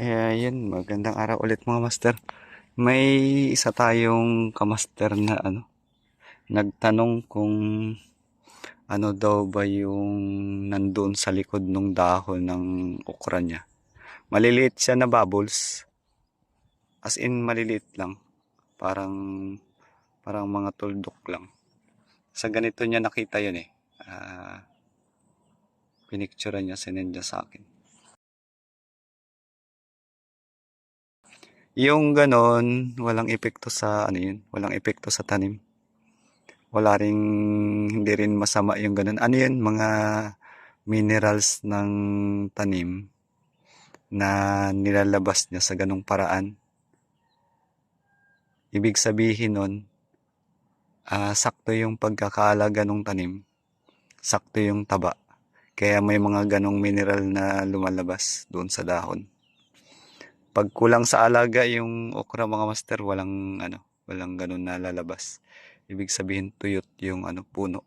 Eh, yun, magandang araw ulit mga master. May isa tayong kamaster na ano, nagtanong kung ano daw ba yung nandun sa likod ng dahon ng okra niya. Maliliit siya na bubbles. As in, maliliit lang. Parang, parang mga tuldok lang. Sa ganito niya nakita yun eh. Ah, pinicture niya, sinend niya sa akin. Yung ganon, walang epekto sa ano yun, walang epekto sa tanim. Wala ring hindi rin masama yung ganon. Ano yun, mga minerals ng tanim na nilalabas niya sa ganong paraan. Ibig sabihin nun, ah, sakto yung pagkakaalaga ng tanim, sakto yung taba. Kaya may mga ganong mineral na lumalabas doon sa dahon pag kulang sa alaga yung okra mga master, walang ano, walang ganun na lalabas. Ibig sabihin tuyot yung ano puno.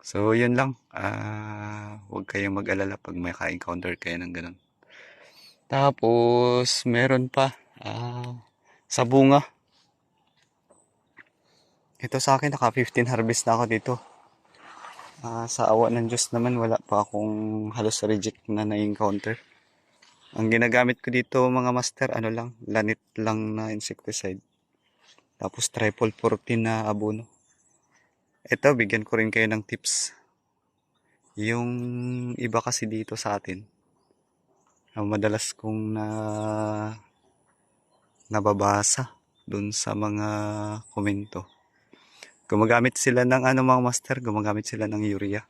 So yun lang. Ah, huwag kayong mag-alala pag may ka-encounter kayo ng ganun. Tapos meron pa ah, sa bunga. Ito sa akin naka 15 harvest na ako dito. Ah, sa awa ng Diyos naman wala pa akong halos reject na na-encounter. Ang ginagamit ko dito mga master, ano lang, lanit lang na insecticide. Tapos triple 14 na abono. Ito, bigyan ko rin kayo ng tips. Yung iba kasi dito sa atin, ang madalas kong na nababasa dun sa mga komento. Gumagamit sila ng ano mga master, gumagamit sila ng urea.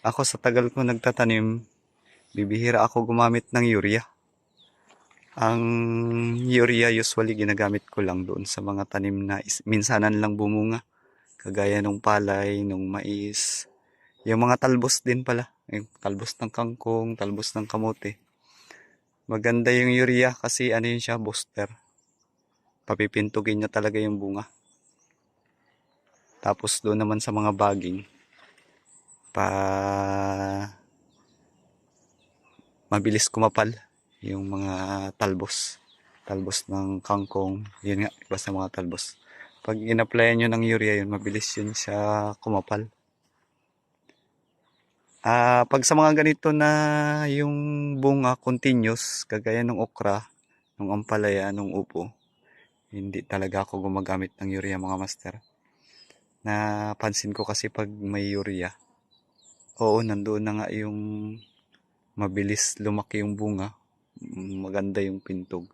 Ako sa tagal ko nagtatanim, bibihira ako gumamit ng urea. Ang urea usually ginagamit ko lang doon sa mga tanim na minsanan lang bumunga. Kagaya nung palay, nung mais. Yung mga talbos din pala. Yung talbos ng kangkong, talbos ng kamote. Maganda yung urea kasi ano yun siya, booster. Papipintugin niya talaga yung bunga. Tapos doon naman sa mga baging, pa mabilis kumapal yung mga talbos. Talbos ng kangkong, yun nga, basta mga talbos. Pag in-applyan nyo ng urea yun, mabilis yun siya kumapal. Ah, pag sa mga ganito na yung bunga continuous, kagaya ng okra, ng ampalaya, ng upo, hindi talaga ako gumagamit ng urea mga master. Napansin ko kasi pag may urea, oo, nandoon na nga yung mabilis lumaki yung bunga, maganda yung pintog.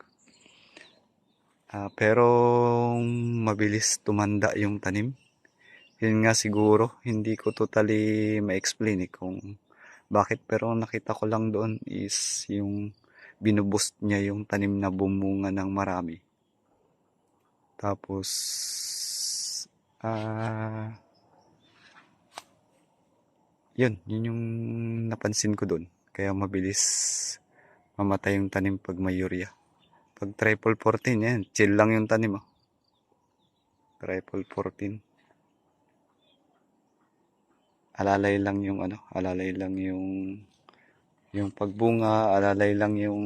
Ah, pero mabilis tumanda yung tanim. Yun nga siguro, hindi ko totally ma-explain eh kung bakit. Pero nakita ko lang doon is yung binuboost niya yung tanim na bumunga ng marami. Tapos, ah, yun, yun yung napansin ko doon. Kaya mabilis mamatay yung tanim pag may urea. Pag triple 14, yan, chill lang yung tanim oh. Triple 14. Alalay lang yung ano, alalay lang yung yung pagbunga, alalay lang yung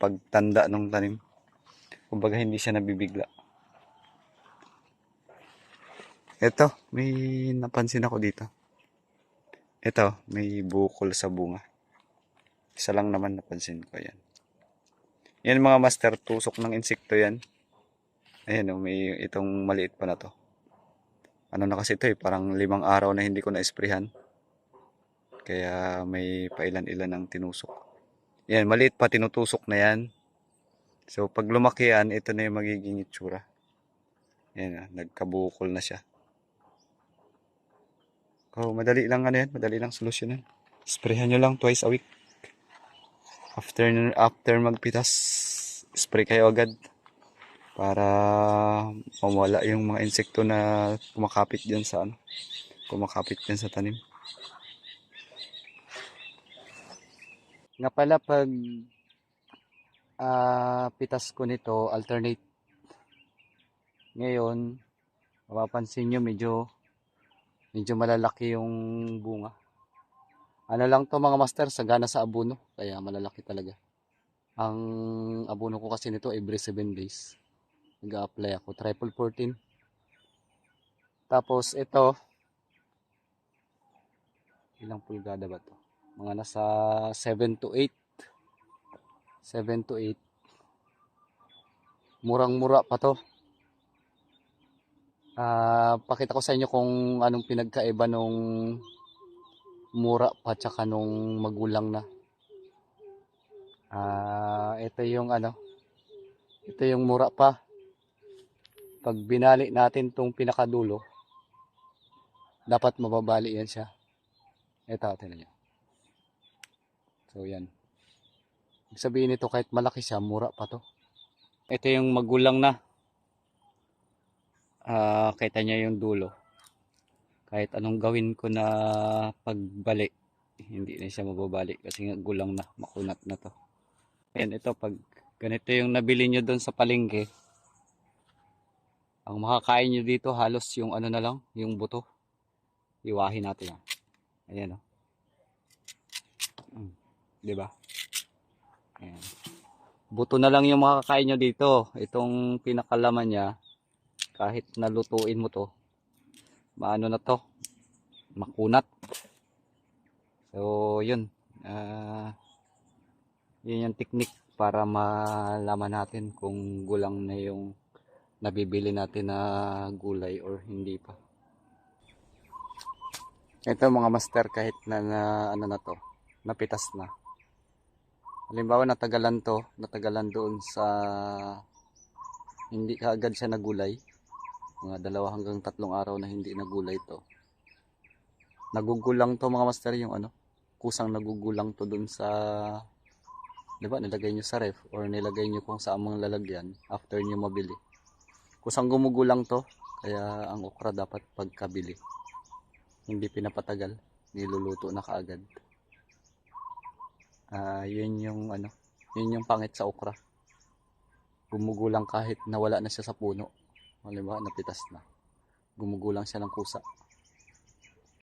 pagtanda ng tanim. Kumbaga hindi siya nabibigla. Ito, may napansin ako dito. Ito, may bukol sa bunga. Isa lang naman napansin ko yan. Yan mga master, tusok ng insekto yan. Ayan o, may itong maliit pa na to. Ano na kasi ito eh, parang limang araw na hindi ko na-esprehan. Kaya may pailan-ilan ng tinusok. Yan, maliit pa tinutusok na yan. So, pag lumaki yan, ito na yung magiging itsura. Yan ah, nagkabukol na siya. Oh, madali lang ano yan, madali lang solusyonan. Sprayhan nyo lang twice a week. After after magpitas, spray kayo agad para mawala yung mga insekto na kumakapit diyan sa ano, kumakapit diyan sa tanim. Nga pala pag ah, pitas ko nito, alternate. Ngayon, mapapansin nyo medyo medyo malalaki yung bunga. Ano lang to mga master, sagana sa abono. Kaya malalaki talaga. Ang abono ko kasi nito every 7 days. Nag-a-apply ako. Triple 14. Tapos ito, ilang pulgada ba to? Mga nasa 7 to 8. 7 to 8. Murang-mura pa to. Ah, pakita ko sa inyo kung anong pinagkaiba nung mura pa tsaka nung magulang na. Ah, ito yung ano. Ito yung mura pa. Pag binali natin tong pinakadulo, dapat mababali yan siya. Ito, tingnan nyo. So, yan. Sabihin nito, kahit malaki siya, mura pa to. Ito yung magulang na. Ah, kita niya yung dulo. Kahit anong gawin ko na pagbali, hindi na siya mababali kasi nga gulang na, makunat na to. Ayan, ito pag ganito yung nabili nyo doon sa palengke, ang makakain nyo dito halos yung ano na lang, yung buto. Iwahin natin yan. Ayan o. Mm, di ba? Ayan. Buto na lang yung makakain nyo dito. Itong pinakalaman niya, kahit nalutuin mo to, maano na to, makunat. So, yun. Ah, yun yung technique para malaman natin kung gulang na yung nabibili natin na gulay or hindi pa. Ito mga master kahit na, na ano na to, napitas na. Halimbawa natagalan to, natagalan doon sa hindi kaagad siya nagulay. Mga dalawa hanggang tatlong araw na hindi nagulay to. Nagugulang to mga master yung ano, kusang nagugulang to doon sa 'di ba nilagay nyo sa ref or nilagay nyo kung saan mang lalagyan after nyo mabili. Kusang gumugulang to, kaya ang okra dapat pagkabili. Hindi pinapatagal, niluluto na kaagad. Ah, yun yung ano, yun yung pangit sa okra. Gumugulang kahit nawala na siya sa puno. Halimbawa, napitas na. Gumugulang siya ng kusa.